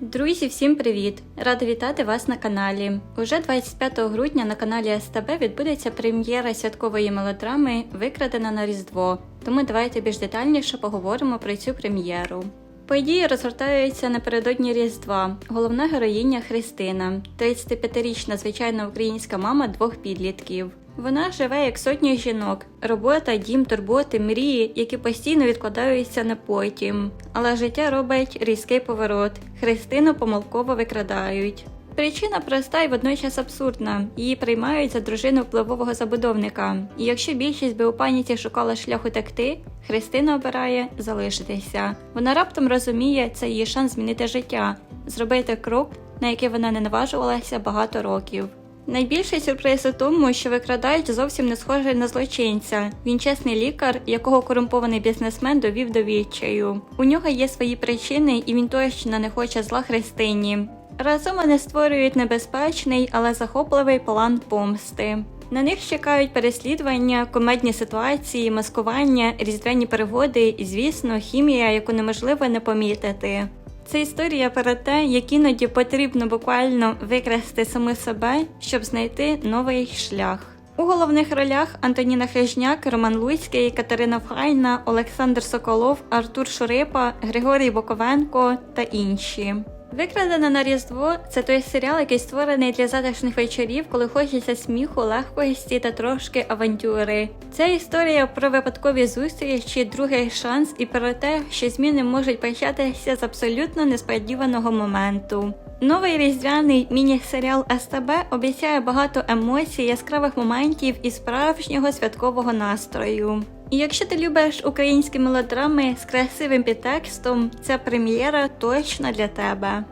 Друзі, всім привіт! Рада вітати вас на каналі. Уже 25 грудня на каналі СТБ відбудеться прем'єра святкової мелодрами Викрадена на Різдво. Тому давайте більш детальніше поговоримо про цю прем'єру. Події розгортаються напередодні Різдва. Головна героїня Христина, 35-річна звичайна українська мама двох підлітків. Вона живе як сотні жінок, робота, дім, турботи, мрії, які постійно відкладаються на потім. Але життя робить різкий поворот. Христину помилково викрадають. Причина проста і водночас абсурдна. Її приймають за дружину впливового забудовника. І якщо більшість би у паніці шукала шлях утекти, Христина обирає залишитися. Вона раптом розуміє, це її шанс змінити життя, зробити крок, на який вона не наважувалася багато років. Найбільший сюрприз у тому, що викрадають зовсім не схожий на злочинця. Він чесний лікар, якого корумпований бізнесмен довів до відчаю. У нього є свої причини, і він точно не хоче зла Христині. Разом вони створюють небезпечний, але захопливий план помсти. На них чекають переслідування, комедні ситуації, маскування, різдвяні перегоди і, звісно, хімія, яку неможливо не помітити. Це історія про те, як іноді потрібно буквально викрасти саме себе, щоб знайти новий шлях. У головних ролях Антоніна Хижняк, Роман Луцький, Катерина Файна, Олександр Соколов, Артур Шурипа, Григорій Боковенко та інші. Викрадена на Різдво це той серіал, який створений для затишних вечорів, коли хочеться сміху, легкості та трошки авантюри. Це історія про випадкові зустрічі, другий шанс і про те, що зміни можуть початися з абсолютно несподіваного моменту. Новий різдвяний міні-серіал СТБ обіцяє багато емоцій, яскравих моментів і справжнього святкового настрою. І якщо ти любиш українські мелодрами з красивим підтекстом, ця прем'єра точно для тебе.